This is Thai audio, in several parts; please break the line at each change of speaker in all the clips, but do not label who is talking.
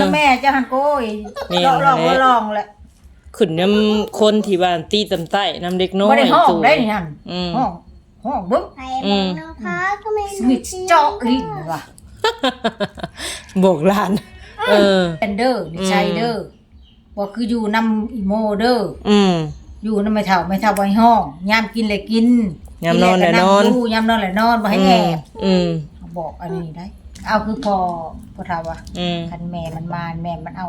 น้าแม่เจ้าหันโก้ย
แม่
ลองลอง
แหละ
ลองแหละ
ขึ้นน้ำคนที่บ้านตีตำใต้น้ำเด็กน้อย
บ่ได้ห้อง
ตู้
ได้นี่หั่น
อืม
ห้องห้องเบิ่ง
ไปมองน้องค้าก็ไม่
สมิธเจาะลิ้นว่ะ
บอกหลาน เออ
เป็นเด้อนี่ใช่เด้อบ่คืออยู่นำอีโมเด้อ
อืม
อยู่นำไม่เท่าไม่เท่าบ่ให้ห้องยามกินเลยกิน
ยามนอนเลยนอน
กิแล้วก็งดูยามนอนเลยนอนบ่ให้แอบ
อืม
บอกอันนี้ได้ เอาคือพอพอถามว่า
อืม
คันแม่มันมาแม่มันเอา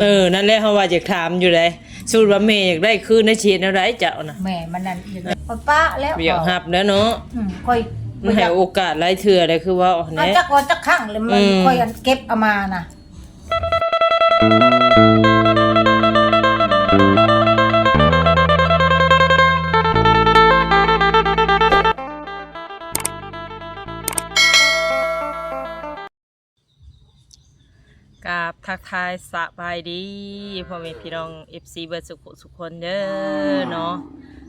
เออ นั่นแหละเขาว่าจะถามอยู่เลยสูตรว่าแม่อยากได้คืนในชีดอะไรเจ้านะ
แม่มันนั่นอย่างนั้นป้าแล้ว
เบียกหับแล้วเนาะ
อืมค่อย
มันให้โอกาสหลายเถื่อเลยคือว่า
เอา
เนี่ย
จักว่าจักครั้งเลยมัน
อืม
ค่อยอันเก็บเอามานะ
ก สบายดีพ่อแม่พี่น้อง FC เบิร์ดสุขสุขคนเด้อเนาะ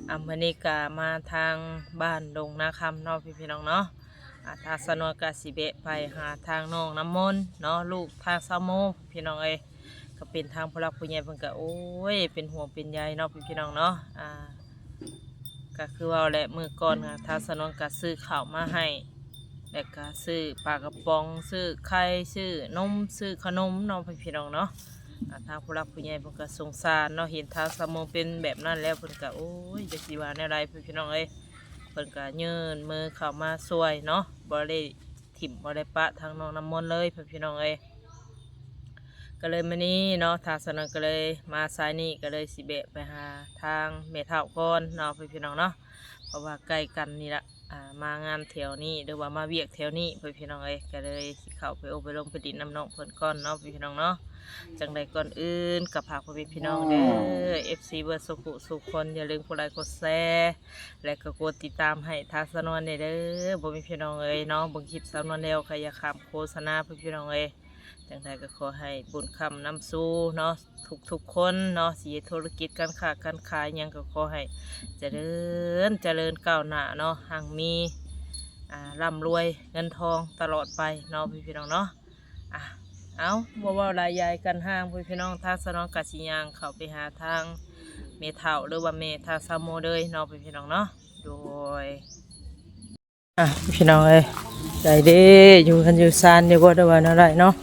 อะมื้อนี้ก็มาทางบ้านดงนาคำเนาะพี่พี่น้องเนาะอะทาสนวนกสิเบะไปหาทางน้องน้ำมนต์เนาะลูกทางซาโมพี่น้องเอ้ก็เป็นทางผู้รักผู้ใหญ่เพิ่นก็โอ้ยเป็นห่วงเป็นใยเนาะพี่พี่น้องเนาะอ่าก็คือว่าแหละมือก่อนค่ะทาสนวก็ซื้อข้าวมาให้ แล้วก็ซื้อปลากระป๋อง ซื้อไข่ซื้อนมซื้อขนมน้องพี่น้องเนาะอ่าทางผู้รักผู้ใหญ่เพิ่นก็สงสารเนาะเห็นทางสมองเป็นแบบนั้นแล้วเพิ่นก็โอ้ยจะสิว่าแนวใดพี่น้องเอ้ยเพิ่นก็ยืนมือเข้ามาช่วยเนาะบ่ได้ถิ่มบ่ได้ปะทางน้องน้ำมนต์เลยพี่น้องเอ้ยก็เลยมื้อนี้เนาะทางสนก็เลยมาสายนี้ก็เลยสิเบะไปหาทางเมทาก่อนเนาะพี่น้องเนาะเพราะว่าใกล้กันนี่ละ อ่ามางานแถวนี้หรือว่ามาเวียกแถวนี้เพื่อนพี่น้องเอ้ยก็เลยสิเข้าไปอบไปลงไปดินน้ำน้องเพิ่นก้อนเนาะพี่น้องเนาะจังใดก่อนอื่นกับผากพ่อแม่พี่น้องเด้อ FC เบอร์สุขุสุขคนอย่าลืมกดไลค์กดแชร์และก็กดติดตามให้ทาสนวนเด้อบ่มีพี่น้องเอ้ยเนาะเบิ่งคลิปสนวนแล้วใครอยากขามโฆษณาเพื่อนพี่น้องเอ้ย จังใดก็ขอให้บุญคำนำสู้เนาะทุกๆคนเนาะสิเฮ็ดธุรกิจการค้าการขายยังก็ขอให้เจริญเจริญก้าวหน้าเนาะห่างมีร่ำรวยเงินทองตลอดไปเนาะพี่พี่น้องเนาะอะเอาบ่ว่าหลายยายกันห้างพี่พี่น้องทางสนองกัสิยางเข้าไปหาทางเมทาหรือว่าเมทาซาโมเลยเนาะพี่พี่น้องเนาะโดยอะพี่น้องเอ้ยใจด้อยู่กันอยู่ซานเดี๋ยวก็ได้วันอะไรเนาะ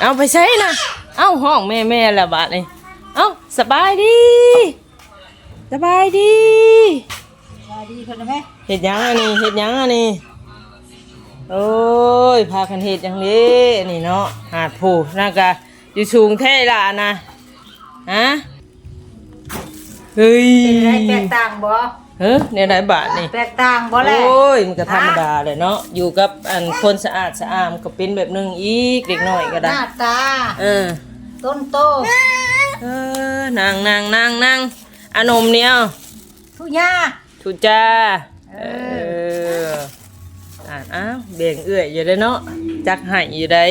เอาไปใช้นะเอาห้องแม่แม่ละบาทนี่เอาสบายดีสบายดี
สวัสดีคนนะแม่
เห็ดหยังอันนี้เห็ดหยังอันนี้โอ้ยพากันเห็ดอย่างนี้นี่เนาะหาดผูน่ากะอยู่สูงแท้ละนะฮะเฮ้ย
เป็นไรแตกต่างบ่
เฮ้ยเนี่ยไหนบาทนี่
แตกต่างบ่แหละ
โอ้ยมันก็ธรรมดาเลยเนาะอยู่กับอันคนสะอาดสะอามก็เป็นแบบหนึงอีกเด็กน้อยก็
ห
ได้
น้าตา
เออ
ต้นโต
เออนางนางนางนางอานมเนี่ย
ทุยา
ทุจ้า
เอ
เอออ่านอ้าวเบ่งเอื้อยอยู่ได้เนาะจักให้อยู่ได้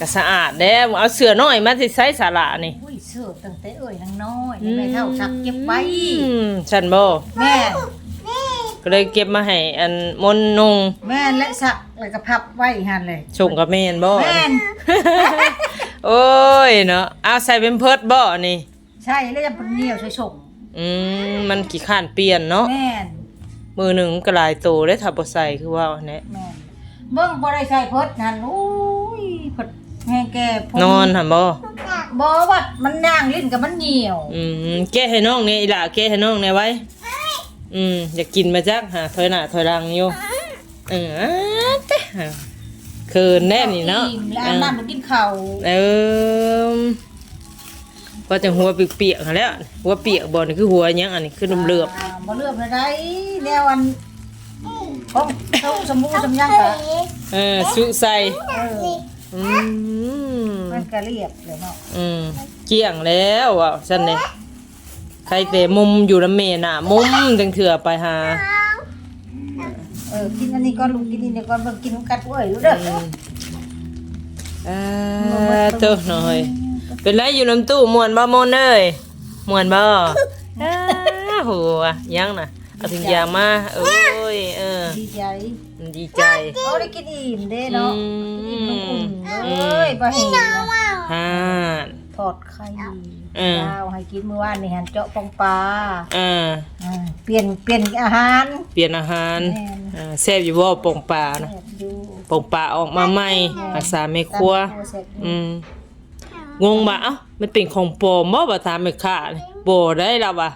ก็สะอาดแด้เอาเสือน้อยมาสิใส่สาระนี่
อุ้ยเสื้อตั้งแต่เอ่ยนางน้อยแม่เท่าซักเก็บไว้
อืมฉันบ่
แม่
ก็เลยเก็บมาให้อันมนต์นุง
แม่และซักแล้วก็พับไว้หั่นเลย
ส่งกับแม่นบ่
แม่น
โอ้ยเนาะเอาใส่เป็นเพิดบ่นี่
ใช่แล้วจะเป็นเหนียวใส่ส่ง
อืมมันขี้ข้านเปลี่ยนเนาะ
แม่น
มือหนึ่งก็หลายโตได้ถ้าบ่ใส่คือว่าเนี่ย
แม่นเบิ่งบ่ได้ใส่เพิดนั่นอุ้ยเพิด แห้งแก่ผม
นอนหั่นบ่
บ่ว่ามันย่างลิ้นกับมันเหนียว
อืมแก้ให้น้องเนี่ยอีหล่าแก้ให้น้องเนี่ยไว้ อืมอยากกินมาจักหาถอยหน้าถอยหลังอยู่เอออ่าเต้ฮะเขินแน่นี่เนาะ
อิ่มแล้วอาบน้ำมากินข้าว
เออว่าจะหัวเปียกๆหั่นแหล้วหัวเปียกบ่นี่คือหัวหยังอันนี้คือน้ำเหลือบ
อ่าบ่เลือบเลยได้แนวอันของเขาสมบูรณ์สมยังกะ
เออสุใส่
เออ
อืม
มันก็เรียบเลยเนาะ
อืมเกลี้ยงแล้วอะฉันเนี่ยใครแต่มุมอยู่ละเมน่ะ มุมจังเถื่อไปหา
เออกินอันนี้ก่อนลูกกินอันนี้ก่อนเบิ่งกินน้ำกัดเอ้ยลูกเด้อ
อ่าเตัวหน่อย เป็นไรอยู่น้ำตู้มวนบ่มวนเอ้ยมวนบ่อ่าหัวยังน่ะเอาถึงยางมาโอ้ยเออ
ดีใจ
ดีใจ
เขาได้กินอิ่มเด้เนาะ
อืม
กินน้ำอุ่นเอ้ยบ่เห็นนะ
ฮ่า
ทอดไข่
เออ
ดาวให้กินเมื่อวานนี่หันเจาะปองปลา
อ่า
อ่าเปลี่ยนเปลี่ยนอาหาร
เปลี่ยนอาหาร
แม่น
อ่าแซ่บอยู่บ่ปองปลานะ
แซ่บอยู่
ปองปลาออกมาใหม่รักษาแม่ครัว
แซ่บอยู่
อืมงงบ่เอ้ามันเป็นของปลอมบ่บ่ตามแม่ค้านี่บ่ได้ล่ะว่ะ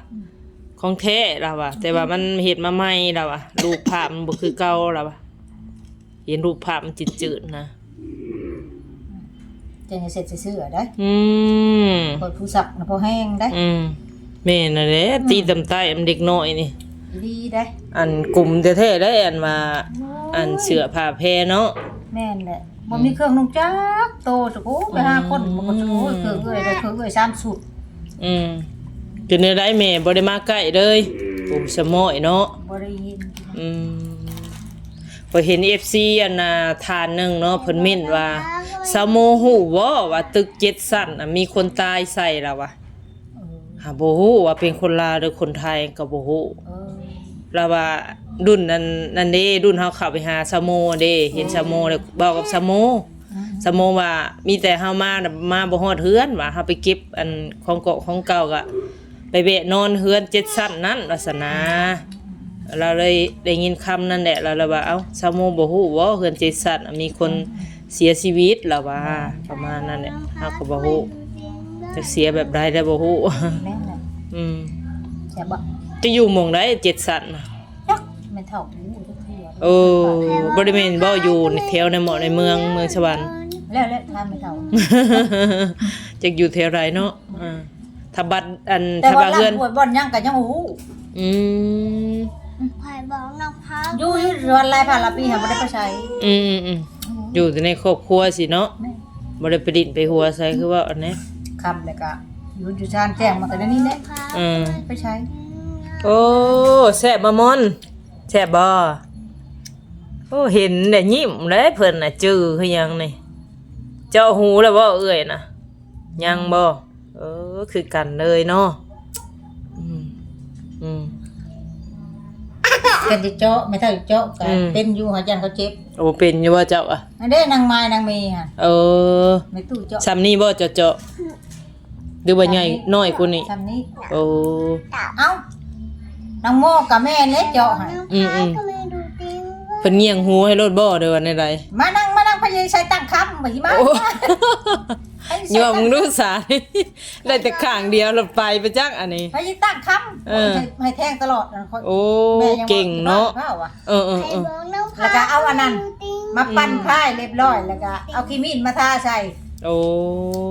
ของแท้ล่ะว่ะแต่ว่ามันเฮ็ดมาใหม่ล่ะว่ะรูปภาพมันบ่คือเก่าล่ะว่ะเห็นรูปภาพมันจืดๆนะ
จะให้เสร็จซื่อๆได้
อืม
เปิดผู้สักนะพอแห้งได้
อืมแม่น่ะแหละตีตำใต้อันเด็กน้อยนี่
ดีได้
อันกลุ่มแท้ๆได้อันว่าอันเสื้อผ้าแพรเนาะ
แม่นแหละบ่มีเครื่องนุ่งจักโตจักโอ้ไปหาคนบ่ก็โอ้ยเครื่องเอ้ยได้เครื่องเอ้ย3สุด
อืม เป็นได้แม่บ่ได้มาใกล้เลยโอ้สมอยเนาะ
บ่ได้ยิน
อืมพอเห็น FC อันน่ะทานหนึงเนาะเพิ่นเม่นว่าสาวโมฮู้บ่ว่าตึกเจ็ดสั้นน่ะมีคนตายใส่แล้ววะ
เออ
หาบ่ฮู้ว่าเป็นคนลาวหรือคนไทยก็บ่ฮู้
เออ
แล้วว่ารุ่นนั้นนั่นเด้รุ่นเฮาเข้าไปหาสาวโมเด้เห็นสาวโมแล้วบอกกับสาวโม สมมติว่ามีแต่เฮามาน่ะมาบ่ฮอดเฮือนว่าเฮาไปเก็บอันของเก่าของเก่าก็ ไปเวะนอนเฮือนเจ็ดสั้นนั้นลักษณะเราเลยได้ยินคำนั่นแหละเราเลยว่าเอ้าสมมุติบ่ฮู้ว่าเฮือนเจ็ดสั้นน่ะมีคนเสียชีวิตแล้วว่าประมาณนั้นแหละเฮาก็บ่ฮู้จะเสียแบบใดได้บ่ฮู้
แม่นแหละ
อืม
แซ่บบ่
จะอยู่หม่องใดเจ็ดสั้นน่ะ
จักแม่นเฒ่าหูทุกเทื่อ
โอ้บ่ได้แม่นบ่อยู่ในแถวในหมู่ในเมืองเมืองสวรรค์
แล้วแล้วทานไม่เฒ่า
จะอยู่แถวไรเนาะอ่า ถ้าบัตรอัน
แต่
ถ้า
ว่า
บัตร
ล่า
เพื่อน
งป่วยบ่อนยังก็ยังบ่ฮู้
อืม
ไผ่บอกน้องพัก
อยู่ที่วันหลายพันละปีหาบ่ได้ไปใช้
อืมอืมอืมอยู่แต่ในครอบครัวสิเนาะ
แม่
บ่ได้ไปดินไปหัวใส่คือว่าอันนี้
คำแล้วก็อยู่อยู่ชานแจ้งมาก็ได้นี่แหละ
อืม
ไปใช้
โอ้แซ่บบ่มอนแซ่บบ่โอ้เห็นแต่ยิ้มเลยเพิ่นน่ะจื้อคือหยังนี่ เจาะหูแล้วบ่เอ้ยน่ะยังบ่เออคือกันเลยเนาะอืมอืม
กันจะเจาะไม่เท่าเจาะก็
อืม
เป็นอยู่หาจันเขาเจ็บ
โอ้เป็นอยู่ว่าเจ้าอะ
อันเด้นางไม้นางมีค่ะ
เออ
ไม่ตู้เจาะ
ซ้ำนี่บ่เจาะเจาะหรือว่าใหญ่น้อยกว่านี้
ซ้ำนี้
โอ้
เอ้านางโมกับแม่เล็กเจาะให้
อืมอืม
ก็ไม่ดูติง
เพิ่นเงียงหูให้รถบ่เด้อวันใด
มานั่งมานั่งพยายใช้ตั้งคำบ่สิมา
โอ้
ให้
ยอมมึงดูสายได้แต่ข้างเดียวรถไปไปจักอันนี้
พยายตั้งคำ
เออ
ให้ให้แทงตลอดนะค่อย
โอ้
แม่ยัง
เก่งเนาะ
ว่ว่
เออเออ
ไผ่
เออ
บอกน้องพั
แล้วก็เอาอันนั้น
ดูติง
มาปั้นพายเรียบร้อยแล้วก็เอาขี้มีดมาทาใส่
โอ้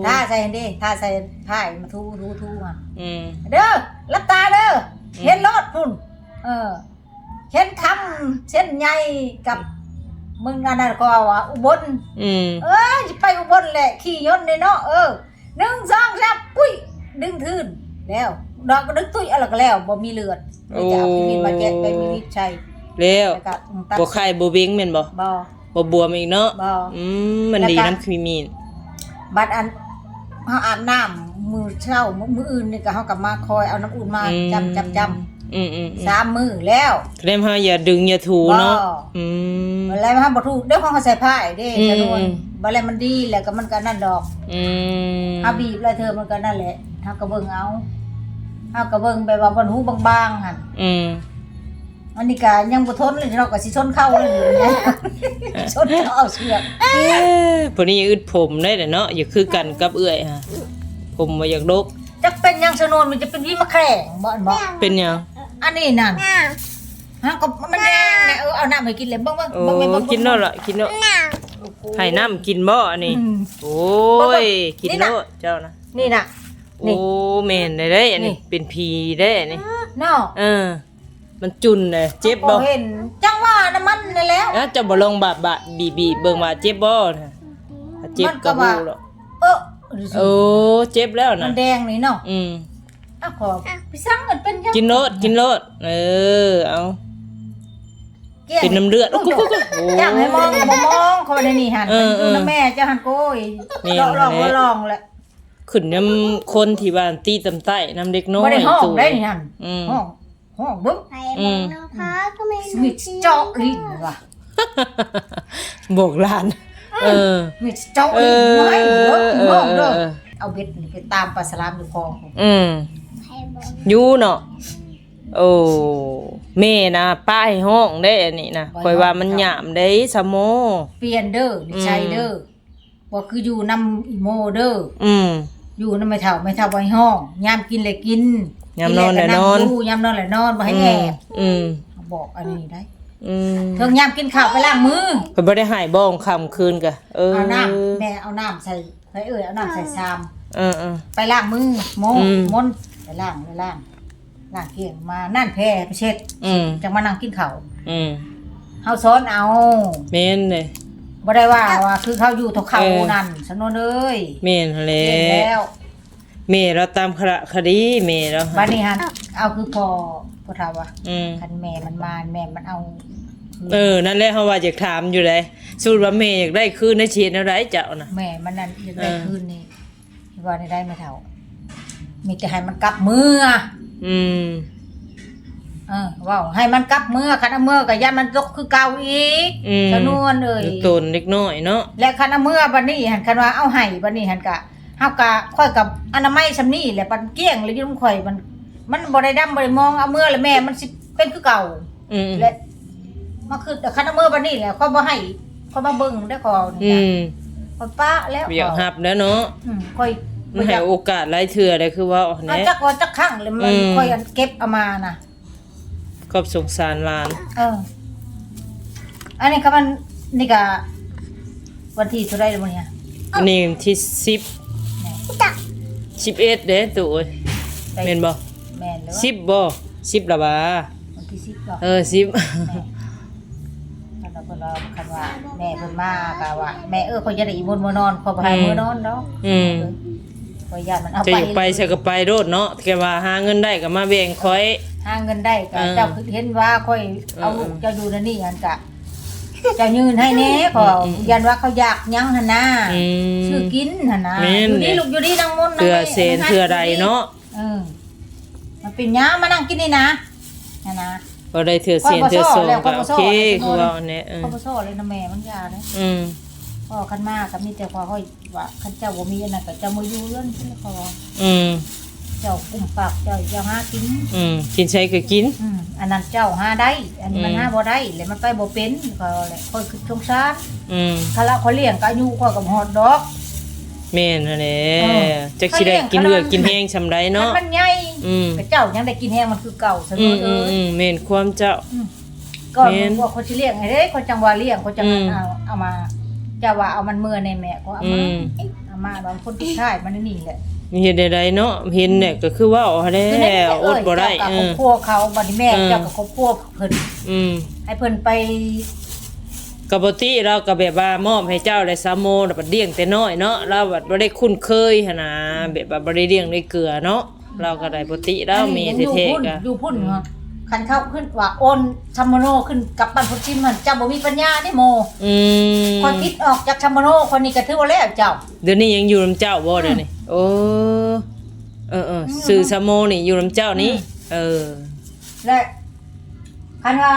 ทาใส่อันเด้ทาใส่พายมาทูทูทูอะ
อืม
เด้อรับตาเด้อ
อืม
เห็นรถพุ่นเออเห็นคำเส้นใหญ่กับ มึงอันนั้นก็ว่า อุบล
อืม
เอ้ยไปอุบลแหละ ขี่ยนต์เลยเนาะเออหนึ่งสองสามปุ้ยดึงทื่นแล้วดอกก็ดึงตุ้ยอะไรก็แล้วบ่มีเลือดเลยจะเอาขี้มีดมาแจกไปมีวิชัย
แล้ว
แล้วก็ตัด
บ่ไข่บ่เบ้งแม่นบ่
บ่
บ่บวมอีกเนาะ
บ่
อืมมันดีน้ำครีมีน
บัดอันเฮาอาบน้ำมือเช้ามื้อมื้ออื่นนี่ก็เฮาก็มาคอยเอาน้ำอุ่นมา
อืม
จำจำจ
อืมอืมอืำม
สามมื้อแล้ว
แสดงว่าอย่าดึงอย่าถูเนาะ
บ่
อืม
แล้วมาบ่ถูกเด้อของเขาใส่ผ้าไอ้เด้
อืม
ชนวนบ่แล้วมันดีแล้วก็มันก็นั่นดอก
อืม
เฮาบีบแล้วเธอมันก็นั่นแหละเฮาก็เบิ่งเอาเฮาก็เบิ่งไปว่าบนหูบางๆหั่น
อืม
อันนี้ก็ยังบ่ทนเลยเนาะก็สิชนเข้าเลยอยู่เนี่ยชนเข้าเอาเสือก
เอ้ยพวกนี้อึดผมได้แต่เนาะอย่าคือกันกับเอื้อยฮะผมมาอยากดก
จักเป็นหยังชนวนมันจะเป็นวิมะแข่งบ่อันบ่
เป็นหยัง
อันนี้นั่นฮะก็มันแดงเนี่ยเออเอาน้ำให้กินเลยเบิ่งเบิ่ง
โอ้
เบิ่งเบิ่งเบิ่ง
กินเนาะล่ะกินเนาะให้น้ำกินบ่อันนี้
อืม
โอ้ยกิน
นี่
เนา
น่ะะ
เจ้านะ
นี่น่ะ
โอ้แม่นได้ได้อันนี้
นี่
เป็นผีได้อันนี้
เนาะ
เออ มันจุนเลยเจ็บบ่
เห็นจังว่าน้ำมันนี่แล้ว
นะจะบ่ลองบาดบาดบีบีเบิ่งว่าเจ็บบ่นะถ้าเจ็บ
มันก็
ก็
ว่า
ฮู้แล้ว
เออ
โอ้เจ็บแล้ว
มั
นะ
นแดงนี่เนาะ
อืม
อะขอพี่สั่งมันเป็นยัง
กินโลดกินโลดเออเอา
เกลี้ยง
เป็นน้ำเลือด
โอ้โห
โอ้
จังให้มองก็บ่มองเขาในนี่หัน
เออเออ
น้ำแม่เจ้าหันโก้ย
นี่
ลองลอง
แหละ
ลองแหละ
ขึ้นน้ำคนที่บ้านตีตำใต้น้ำเด็กน้อย
บ่ได้ห้อง
ตู้
ได้นี่หัน
อืม
ห้องห้องเบิ่ง
ไผ่บอกน้ำพักก็ไม่
สมิธเจาะลิ้นว่ะ
บอกหลาน เออ
มีเจาะ
เอ
ลิ้น
อ
ไว้
เอ
เบิ่ง
อ
เบิ่ง
เอ
เด้อ
อ
เอาเบ็ดนี่ไปตามปลาสลามอยู่คลอง
อืม
ไผ่บ อก
อยู่เนาะโอ้แม่นะป้ายห้องได้อันนี้นะคอยว่ามันหยามได้สะโม
เปลี่ยนเด้อนี่ใช่เด้อบ่คืออยู่นำอีโมเด้อ
อืม
อยู่นำไม่เท่าไม่เท่าบ่ให้ห้องยามกินเลยกิน
ยามนอนแหละนอน
กิแล้วก็งยู่ยามนอนแหละนอนบ่ให้แอบ
อืม
บอกอันนี้ได้
อืม
เทิงยามกินข้าวไปล้างมือ
เพิ่นบ่ได้ใหายบ้องคำคืนกะเออ
เอาน้ำแม่เอาน้ำใส่ใส่เอ้ยเอาน้ำใส่ชาม
เออเออ
ไปล้างมือโม
อืม
มนต์ ไปล้างไปล้างล้างเกลี่ยงมานั่นแพ้ไปเช็ด
อืม
จังมานั่งกินข้าว
อืม
เฮาซ้อนเอา
แม่นเลย
บ่ได้ว่าว่าคือเขาอยู่ทกเขา
เออ
นั่นสนวนเอ้ย
แม่นหั่นแหละ
เห็นแล้ว
แม่เราตามคคดีแม่เรา
บัดนี้หันเอาคือพอพอถามว่า
อืม
คันแม่มันมาแม่มันเอาคืน
เออนั่นแหละเฮาว่าอยากถามอยู่เลยสูตรว่าแม่อยากได้คืนในชีวิตอะไรเจ้าน่ะ
แม่มันนั่นยังได้
เออ
คืนนี่ว่าได้ได้ไม่เท่า มีแต่ให้มันกลับมือ
อืม
เออว้าวให้มันกลับมือคันเอามือก็ยันมันตกคือเก่าอีก
อืม
สนวนเอ้ย
ตนเล็กน้อยเนาะ
และคันเอามือบัดนี้หันคันว่าเอาให้บัดนี้หันกะเฮากะค่อยกับอนามัยซำนี้แหละปันเกลี้ยงเลยอยู่นำข่อยมัน มันบ่ได้ดำบ่ได้มองเอามือแล้วแม่มันสิเป็นคือเก่า
อืม
และมาคือแต่คันเอามือบัดนี้แหละค่อยบ่ให้ค่อยมาเบิ่งได้ขอ
อื
นี่นะ
ม
ค่อยป้าแล้ว
อยากหับแล้วเนาะ
อืมค่อย
มันให้โอกาสหลายเทื่อได้คือว่าเอา
เอา
แหน่
จักว่าจักครั้งเลยมัน
อืม
ค่อยอันเก็บเอามานะ
ก็สงสารหลาน
เออ อันนี้ก็มันนี่ก็วันที่เท่าไหร่แล้วมื้อนี้
นี่ที่สิบ
แม่
สิบเอ็ดเด้ตัวเอ้ย
ไป
แม่นบ่
แม่นเลย
สิบบ่สิบละบ่า
วันที่10ก็
เออสิบ
แม่คันว่าเพิ่นว่าคันว่าแม่เพิ่นมาก็ว่า แม่เออเขาจะได้อีมนต์มานอนขอบ่ให้
อืม
มื้อนอนดอก
อืม
ขอยญาติมันเอา
จะ
ไป
อยากไปใส่ก็ไปโดดเนาะแค่ว่าหาเงินได้ก็มาแบ่งคอย
หาเงินได้ก็
เออ
เจ้าคือเห็นว่าค่อยเอา
เออ
ลูกเจ้าอยู่นั่นนี่อันกะเจ้ายืนให้แน่ขออ
ม
ยันว่าเขาอยากหยังหั่นนะ
อืม
ชื่อกินหั่นนะ
แม่น
อยู่
เนี่
นี่
ย
ลูกอยู่นี่นางมนต์
เพื่อเซนเพื่อใดเนาะ
เออมันเป็นหยังมานั่งกินนี่นะนั่นนะ
ก็ได้เถื่อเสียนเถื่อส่งก็โอเคคือว่าอันเนี้ยเออ
เขาบ่ซ้อเลยนะแม่มันยาเด้
อืม
พ่อคันมากก็มีแต่พอค่อยว่าคันเจ้าบ่มีอันนั้นก็เจ้าบ่อยู่เรื่องที่เขาว่า
อืม
เจ้ากุมปากเจ้าอย่าหากิน
อืมกินใช้ก็กิน
อืมอันนั้นเจ้าหาได้ อันนี้มัน
อืม
หาบ่ได้แล้วมันไปบ่เป็นก็แหละค่อยคือสงสาร
อืม
คาราเขาเลี้ยงก็อายุค่อยกับฮอดดอก
แม่นอันนี้
เออ
จักสิได้กินเลือดกินแห้งชำไร
มั
เนาะ
มันใหญ่
อืม
แต่เจ้ายังได้กินแห้งมันคือเก่าเสม
อื
อ
ม
เอ
อืม
อ
อืมแม่นความเจ้า
ก่อน
แม่น
ว่าเขาสิเลี้ยงให้เด้เขาจังว่าเลี้ยงเขาจัง
อืม
เอาเอามาเจะว่าเอามันเมื่อในแม่ก็เอามา
อืม
เอ๊ะเอามาบางคนที่ค่ายมันนี่แหละ
มีเฮ็ดใดๆเนาะเห็นเนี่ยก็คือว่าเอาได้
คือในนี้
อดบ่ได้
เจ้า
เอ
กับครอ
อบ
ครัวเขาบัดนี้แม่
เออ
เจ้ากับครอบครัวเพิ่น
อืม
ให้เพิ่นไป
กบติเราก็แบบว่ามอบให้เจ้าได้ซาโมแล้วบัดเลี้ยงแต่น้อยเนาะเราบัดบ่ได้คุ้นเคยหั่นนะแบบว่าบ่ได้เลี้ยงด้วยเกลือเนาะเราก็ได้ปกติแล้วมี
อันนี้อยู่
เท่
พุ่น
ๆก็
อยู่พุ่นเหรอ คันเข้าขึ้นว่าโอนชัมโมโนขึ้นกับบ้านพุทธิมมันเจ้าบ่มีปัญญาได้โม
อืม
คนคิดออกจากชัมโมโนคนนี้ก็ถือว่าแล้วเจ้า
เดี๋ยวนี้ยังอยู่นํเจ้าบ่เดี๋ยวนี้โอ้เออเออสื่อซาโมนี่อยู่นํเจ้านี่
อืม
เออ
และคันว่า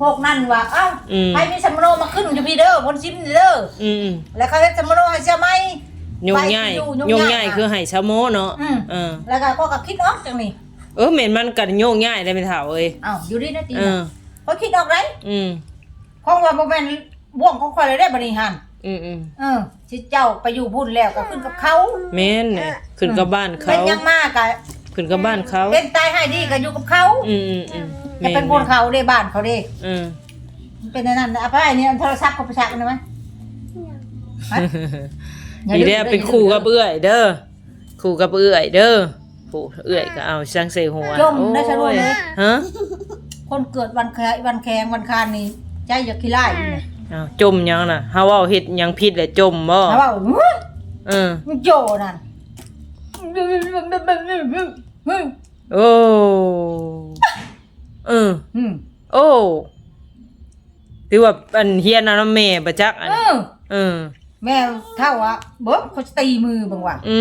พวกนั่นว่าเอ้า
อืม
ให้มีชัมโมโนมาขึ้นอยู่พี่เด้อพุทธิมเด้อ
อืม
แล้วเขาเฮ็ดชัมโมโนให้เสียไหม
ๆยุ่งง่าย
ไปอยู่
ยุ่ง
ยุ่ง
ง่าย
ง่าย
คือให้ซาโมเนาะ
อืม
เออ
แล้วก็ก็คิดออกจังนี่
เออแม่นมันกันยุ่งง่ายได้เป็นเฒ่าเอ้ย
อ้าวอยู่ดีนะตี
เอ
นะ
อ
เขาคิดออกไร
อืม
ของว่าบ่แม่นบ่วงของข่อยเลยได้บริหาร
อืมอืม
เออสิเจ้าไปอยู่พุ่นแล้วก็ขึ้นกับเขา
แม่นเนี่ยขึ้นกับบ้านเขา
เป็นยังมากก็
ขึ้นกับบ้านเขา
เป็นตายให้ดีก็อยู่กับเขา
อืมอืมอืม
จะเป็นคนเขาได้บ้านเขาเด้
อืม
มันเป็นอันนั่นนะเอาไปเนี่ยโทรศัพท์เขาไปชักกันได้ไหมฮะ
นี่เด้อเป็นคู่กับเอื้อยเด้อคู่กับเอื้อยเด้อ ผู้เอื้อยก็เอาช่างใส่หัว
จมได้ชะโลดเลย
ฮะ
คนเกิดวันแควันแขงวันคานนี่ใจอยากขี้ไล่อยู่เนี่ย
อ้าวจมยังน่ะเฮาเว้าเฮ็ดหยังผิดแหละจมบ่
แล้วว่าเฮ้ย
เออ
มันโจนั่น
โอ้เออ
อืม
โอ้ถือว่าอันเฮียนเอานำแม่บ่จักอัน
เออ
เออ
แม่เท่าอะเบิ้งเขาจะตีมือบังว่า
อื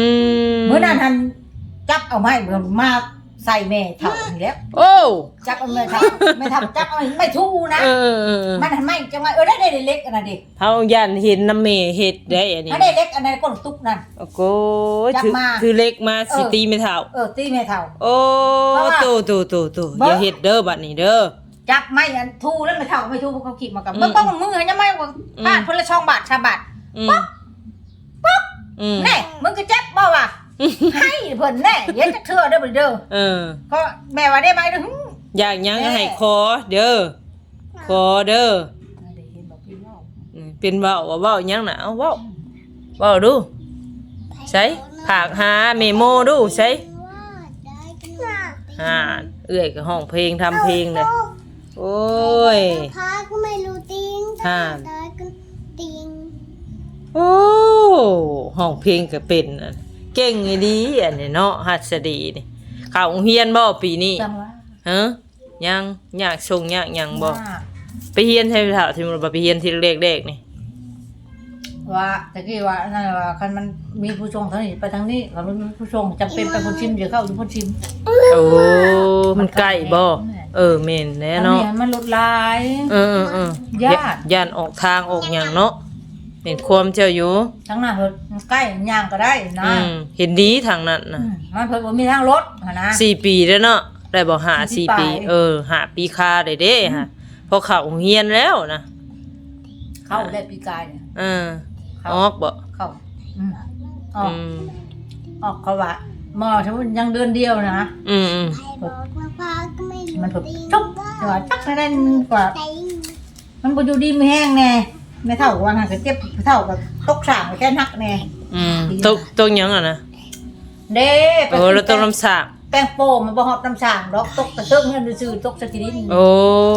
ม
เมื่อนั้นทัน จับเอาไม้เบิ่งมาใส่แม่เท่านี่แล้ว
โอ้
จักเอาแม่เท่าแม่เท่าจักเอาไม่ทูนะ
เออเออเออ
มันหันไม่จังว่าเออได้ได้เล็กอันนั้นดิ
เฮายันเห็นน้ำเมเฮ็ดได้อันนี้
ถ้าได้เล็กอันนั้นก้นตุ๊กนั่น
โอ้โห
จับ
ถือ
มา
ถือเล็กมาสิ
เออ
ตีไม่เท่า
เออตีแม่เท่า
โอ้
เพราะว่า
โตโตโตโต
เบิ่
องย่าเฮ็ดเด้อบัดนี้เด้อ
จับไม่อันทูแล้วไม่เท่าไม่ทูเขาขีดมากับ
อืม
เบิ่งป้องมือยังไม่ว่า
อืม
พลาดคนละช่องบาทชาบาท
อืมอืม
แน่มึงก็เจ็บบ่วะ ให้เพิ่นแน่เย็นจะเทื่อเด้อบ่เด้อ
เออ
ก็แม่ว่าได้ไหมเด้อหึ
อยากหยัง
แม่
ให้ขอเด้อขอเด้อ
ได้เห็นบอกพี่เว้า
อืมเป็นเว้าว่าเว้าหยังน่ะเอาเว้าเว้าดูใส่ผากหาเมโมดูใส่
ได้กันหนาตี
อ่าเอื้อยก็ห้องเพลงทำเพลงเลยโอ้ย
พาก็ไม่รู้ติง
อ่า
ได้กันติง
โอ้ห้องเพลงก็เป็นอะ เก่งอีดีอันนี้เนาะหัดสดีนี่เข้าโรงเรียนบ่ปีนี้
จังว่า
ฮะยังอยากส่งอยากหยังบ่
ว่า
ไปเรียนใช่ไหมถามที่มันบ่ไปเรียนที่เด็กๆนี่
ว่าตะกี้ว่านั่นว่าคันมันมีผู้ชงทางนี้ไปทางนี้คันมันมีผู้ชงจำเป็นไปคนชิมเดี๋ยวเข้าอยู่คนชิม
โอ้มันใกล้บ่เออแม่นแน่
อัน
เนาะ
นี้มันลดลาย
เออเออเออ
ญาติ
ย่านออกทางออกหยังเนาะ เห็นความเจ้าอยู่
ทั้งหน้าเพิ่นมันใกล้ย่างก็ได้นะ
อืมเห็นดีทางนั้น
อื
น่ะ
มมันเพิ่นบ่มีทางรถหั่นนะ
สี่ปีแล้วเนาะได้บ่หา
สี่
สี่ปี
ปลาย
เออหาปีคาได้เด้ฮะพอเข้าโรงเรียนแล้วนะ
เข้าได้ปีกายเนี่ย
เออ
เข้า
ออกบ่
เข้าอืมออก
อืม
ออกเขาว่าหมอสมมุติยังเดือนเดียวนะ
อืมอืม
ใครบอกว่าพาก็ไม่รู้
มันถูก
ติง
จุ๊บแต่ว่าจักไม่ได้กว่า
ติง
มันบ่อยู่ดีไม่แห้งแน่ ไม่เท่าว่าหันก็เจ็บเท่ากับตกสร้างแค่นักแน่
อืมตกตกหยังอะนะ
เด้ไป
โอ้แล้วตกน้ำสาบ
แป้งโป้มันบ่ฮอดน้ำสร้างดอกตกกระเทิงเงินซื่อๆตกสกิดิน
โอ้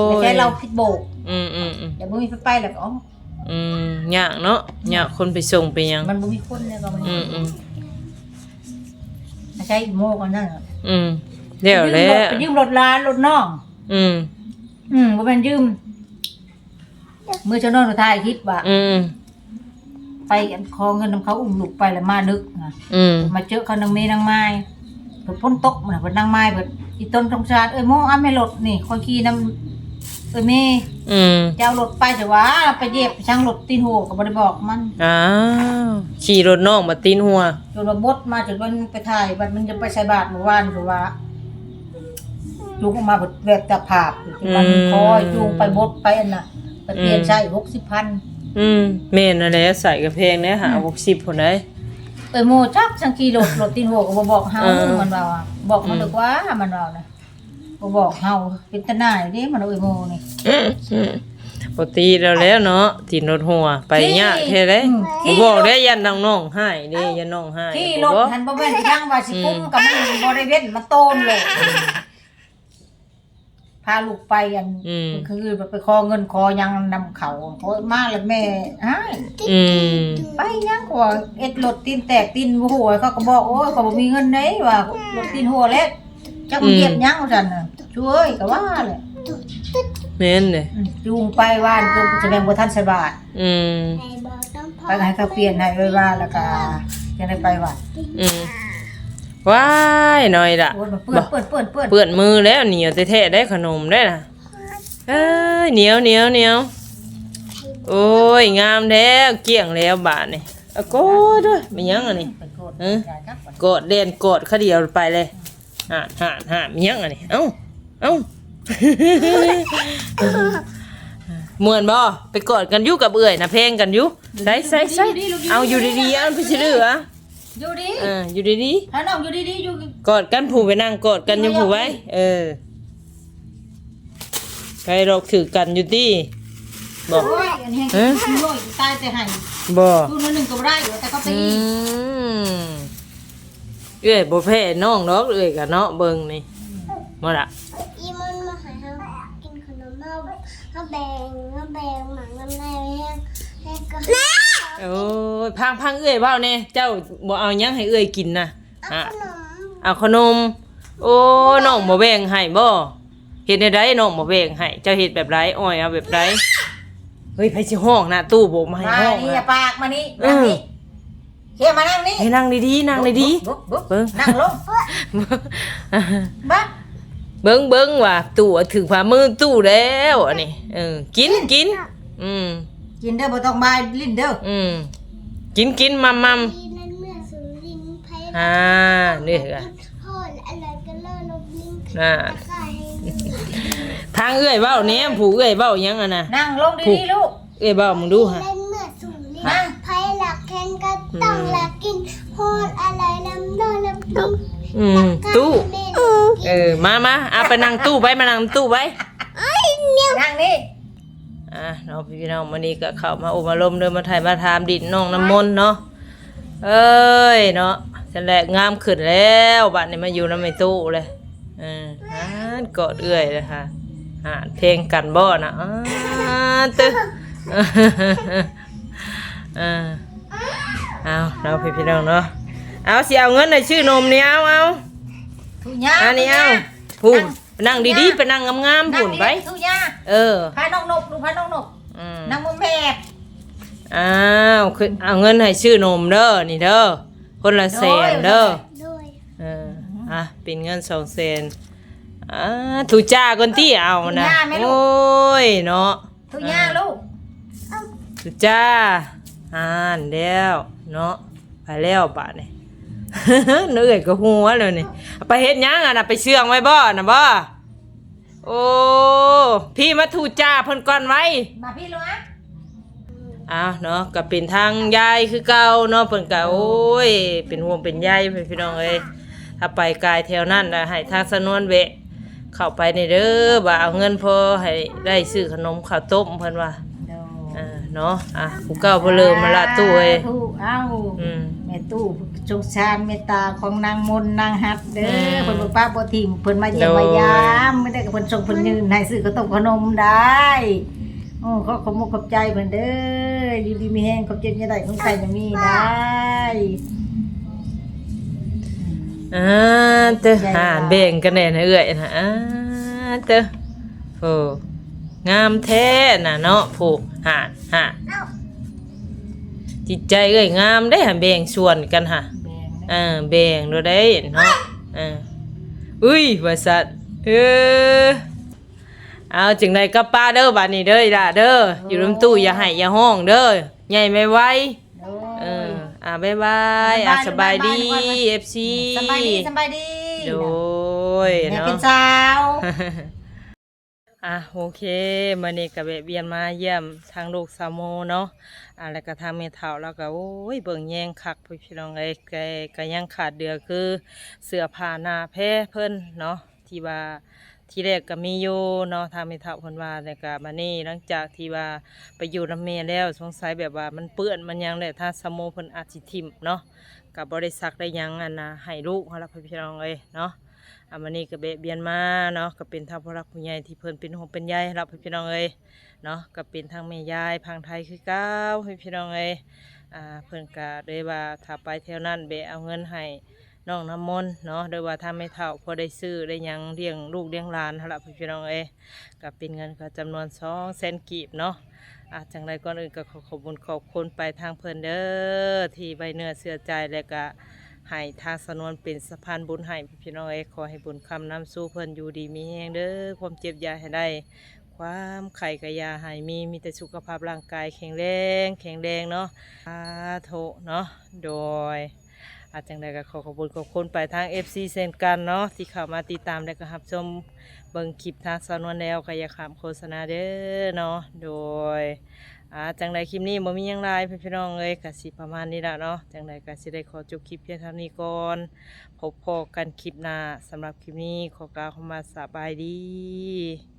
ไม่
ย
ใช่เราผิดโบก
อืมอืมอืม
อย่าบ่มีไฟไปแล้วก็อ๋อ
อืมยากเนาะยากคนไปส่งไปหยัง
มันบ่มีคนเนี่ยก็มัน
อืมอืม
ไม่ใช่อีโมกันนั่นน่ะ
อืมเดี๋ยวแล้
ไป
ว
ยืมรถร้านรถน้อง
อืม
อืมบ่แม่นยืม มื้อเช้านอนก็ถ่ายคลิปว่า
อืม
ไปอันคอเงินนำเขาอุ้มลูกไปแล้วมานึกนะ
อืม
มาเจอเขานางเมนางไม้เพิ่นพ้นตกมันน่ะเพิ่นนางไม้เพิ่นอีต้นสงสารเอ้ยโมอ้าไม่รถนี่คนขี่นำเอ้ยเม
อืม
จะเอารถไปแต่ว่าไปเหยียบช่างรถตีนหัวก็บ่ได้บอกมัน
อ้าวขี่รถน้องมาตีนหัว
จนว่าบดมาจนมันไปถ่ายบัดมันจะไปใส่บาตรเมื่อวานเพราะว่าจูงออกมาเบิดแบบตะภาพจนมันคอยจูงไปบดไปอันน่ะ ไปเปลี่ยนใช้60,000
อืมแม่นนั่นแหละใส่กระเพงเนี่ยหาหกสิบคนได้
เอ้ยโมจักสังกีรถรถตีนหัวก็บ่บอกเฮา
เออ
มันว่าอะบอกมัน
อืม
ดีกว่ามันว่านะบ่บอกเฮาเป็นตาหน้ายเด้มันเอาเอ้ยโมนี่
ปกติแล้วแล้วเนาะตีนรถหัวไปยากแท้เลย
อืม
บ่บอกได้ยันทางน้องให้เด้ยันน้องให้
ขี่
บ่
รถ
บอก
หันบ่แม่นไปทางว่าสิกุ้ม
อืม
กับมันบ่ได้เว้นมาโตนเลยพาลูกไปอัน
อืม
คือไปขอเงินขอหยังนำเขาโอ้ยมาแล้วแม่อ้าย
อืม
ไปยังกว่าเอ็ดรถตีนแตกตีนหัวเขาก็บอกโอ้ยเขาบ่มีเงินไหนว่ารถตีนหัวเล็กจักมันเหยียบหยังว่าซั่นน่ะช่วยก็ว่าแหละ
แม่นเด้
อืมจูงไปว่านจูงแสดงบ่ทันสบาย
อืม
ใครบอกต้องพ
ไปให้เขาเปลี่ยนให้ไว้ว่าแล้วก็จะได้ไปวัด
อืม ว้ายหน่อยล่ะ
โอ้ยมันเปื้อนเปื้อนเปื้อนเปื้อน
เปื้อนมือแล้วเหนียวแท้ๆได้ขนมได้น่ะเอ้ยเหนียวเหนียวเหนียวโอ้ยงามแล้วเกลี้ยงแล้วบาดนี่อะโกดเด้อไม่ยังอันนี้
ไปโกรธ
เอ้ย
ยายจักวัด
กอดเด่นกอดเขาเดียวไปเลยหานหานหานมียังอันนี้เอ้าเอ้า เหมือนบ่ไปกอดกันอยู่กับเอื่อยนะเพลงกันอยู่ใส่ใส่ใส่เอาอยู่ดีๆเอาไปเฉลือ
อยู่ดี
เอออยู่ดี
ถ้าน้องอยู่ดีๆอยู่
ๆกอดกันผูไปนั่งกอดกันอยังผูไว้ เออใครหรอกถือกันอยู่ดีบอก
โอ้ยอันแห้ง
เอ๊ะ
โอ้ยตายแต่ให้
บ่
ดูนั่นหนึงก็บ่ได้อยู่แต่ก็ไป
อื
อีก
มเอ้อยบ่แพ้น้องดอกเอ้อยกับเนาะเบิ่งนี่มาละ
อีมันมาหาเรากินขนมเราเขาแบ่งเขาแบ่งหมังน้ำในให้ให้ก็
โอ้ยพังพังเอ้อยเบ้าเนี่ยเจ้าบ่เอาหยังให้เอ้อยกินนะ
เอา
อะ
ขนม
เอาขนม โอ้น้องบ่แบ่งให้บ่เฮ็ดได้ไดน้องบ่แบ่งให้เจ้าเฮ็ดแบบไรอ้อยเอาแบบไรเฮ้ยไผสิห้องหน้าตู้บ่มาให้
มา
ห้อง
นี่อย่า
อะ
ปากมานี่
เอ
มา
อ
นี่เฮียมานั่งนี่
ให้นั่งดีๆนั่งดี
บุ๊บบุ๊บ
เบิ่ง
นั่งลง
ๆ
บ้า
เบิ้งเบิ้งว่าตู้ถึงฝ่ามือตู้แล้วอันนี้เออกินกินอืม
กินเด้อบ่ต้องบายลิ้นเด้อ
อืมกินกินมัมมัม
ดีนั่นเมื่อสูลินไพ่
อ่านี่เหรอ
พ่ออะไรก็เลิกลบลิง
น่ะ
ตะไคร้
ทางเอื้อยเบ้าเนี้ยผู้เอื้อยเบ้ายังอะนะ
นั่งลงดีๆลูก
เอื้อยเบ้ามึงดูฮะ
เล่นเมื่อสูลิน
ฮะ
ไพ่หลักแข่งก็ต้องหลักกินพ่ออะไรน้ำนอนน้ำตุ้ม
อืมตู้เออมามาเอาไปนั่งตู้ไปมานั่งตู้ไป
นั่งนี่
อะเนาะพี่น้องวันนี้ก็เข้ามาอบมาลมเดินมาถ่ายมาทามดินน้องน้ำมนต์เนาะเอ้ยเนาะฉันแหละงามขึ้นแล้วบัดนี้มาอยู่น้ำไม่ตู้เลยเอออ่านกอดเอื้อยเลยค่ะอ่านเพลงกันบ่นะอ่านตึเออเอาเนาะพี่พี่น้องเนาะเอาสิเอาเงินในชื่อนมนี่เอาเอา
ทุยา
อันนี้เอาพูน ไปนั่งดีๆไปนั่งงามๆพูนไป
ทุยา
เออ
พาน้องนกดูพาน้องนก
อืม
นางมุมแม่
อ้าวคือเอาเงินให้ชื่อนมเด้อนี่เด้อคนละแสนเด้อ
ด้วย
เอออะเป็นเงินสองแสนอ่าถูกจ้าคนที่เอานะโอ้ยเนาะ
ทุยาลูก
ถูกจ้าอ่านแล้วเนาะไปแล้วบาทนี่ เหนื่อยก็หัวเลยนี่เอาไปเฮ็ดหยังอะนะไปเชื่องไว้บ่นะบ่โอ้พี่มาถูกจ้าเพิ่นก่อนไว้
มาพี่ลูกอะ
อ้าวเนาะก็เป็นทางยายคือเก่าเนาะเพิ่นก็โอ้ย เป็นห่วงเป็นใยเพิ่นพี่น้องเอ้ยถ้าไปไกลแถวนั้นน่ะให้ทางสนวนเวะ เข้าไปในเด้อบ่าเอาเงินพอให้ได้ซื้อขนมข้าวต้มเพิ่นว่าอ่าเนาะอะผู้เก่าผู้เริ่มมาละตู้เอ้ย
ทูเอ้า
อืม
แม่ตู้ จงชานเมตตาของนางมนต์นางฮัดเด้
อื
อ
ม
เพิ่นบ่ป้าบ่ทิมเพิ่นมาเยี่ยม
โดย
มายามไม่ได้กับเพิ่นส่งเพิ่นยืนให้ซื้อขนมขนมได้โอ้ขอขอบคุณขอบใจเพิ่นเด้ออยู่ดีมีแฮงขอบใจอย่าได้ของใส่จะมีได้
อ่าเด้อหาแบ่งกันแน่นะเอ้ยนะอ่าเด้อโอ้งามแท้น่ะเนาะผู้หาหา จิตใจเอ้ยงามได้หาแบ่งส่วนกันหะ
แบ่งนะ
เออแบ่งดูได้เนาะเอออุ้ยว่าสัตว์เออเอาจึงใดกับป้าเด้อบัดนี้เด้อล่ะเด้ออยู่ลำตู้อย่าให้อย่าห้องเด้อใหญ่ไม่ไหว
โอ้
เอออ่าบ๊ายบายอะสบายดี FC
สบายดีสบายดี
โดย
แม่
เนาะ
เป็นสาว
อะโอเคมื้อนี้ก็แวะเวียนมาเยี่ยมทางลูกสาวโมเนาะอะแล้วก็ทางแม่เฒ่าแล้วก็โอ้ยเบิ่งแยงคักพี่น้องเอ้แกก็ยังขาดเดือคือเสื้อผ้าหน้าแพ้เพิ่นเนาะที่ว่าที่แรกก็มีอยู่เนาะทางแม่เฒ่าเพิ่นว่าแต่ก็มานี่หลังจากที่ว่าไปอยู่นำแม่แล้วสงสัยแบบว่ามันเปื้อนมันยังแหละถ้าสาวโมเพิ่นอาจสิทิมเนาะก็บ่ได้ซักได้ยังอันนะให้ลูกเฮาละพี่พี่น้องเอ้ยเนาะ อามันนี้ก็เบะเบียนมาเนาะก็เป็นทางพรักผู้ใหญ่ที่เพิ่นเป็นห่วงเป็นใยรับพี่น้องเอ้ยเนาะก็เป็นทางแม่ยายพังไทยคือเก้าให้พี่น้องเอ้ยอ่าเพิ่นก็เลยว่าถ้าไปแถวนั้นเบะเอาเงินให้น้องน้ำมนต์เนาะโดยว่าถ้าไม่เท่าพอได้ซื้อได้ยังเลี้ยงลูกเลี้ยงหลานรับพี่น้องเอ้ยก็เป็นเงินก็จำนวนสองแสนกีบเนาะอะจังไรก่อนอื่นก็ขอขอบคุณขอบคุณไปทางเพิ่นเด้อที่ใบเนื้อเสื้อใจแล้วก็ ให้ทางสนวนเป็นสะพานบุญให้พี่น้องเอ้ขอให้บุญคำนำสู้เพิ่นอยู่ดีมีแห้งเด้อความเจ็บยาให้ได้ ความไข่กระยาให้มีมีแต่สุขภาพร่างกายแข็งแรงแข็งแรงเนาะสาธุเนาะโดยอาจังใดก็ขอขอบคุณขอบคุณไปทาง FC เช่นกันเนาะที่เข้ามาติดตามและก็รับชมเบิ่งคลิปทางสนวนแล้วก็อย่าขามโฆษณาเด้อเนาะโดย อ่าจังไดคลิปนี้บ่มียังไรเพื่อนพี่น้องเอ้ยกะสิประมาณนี้ละเนาะจังไดกะสิได้ขอจบคลิปเพียงเท่านี้ก่อนพบพอกันคลิปหน้าสำหรับคลิปนี้ขอกล่าวคำว่าสบายดี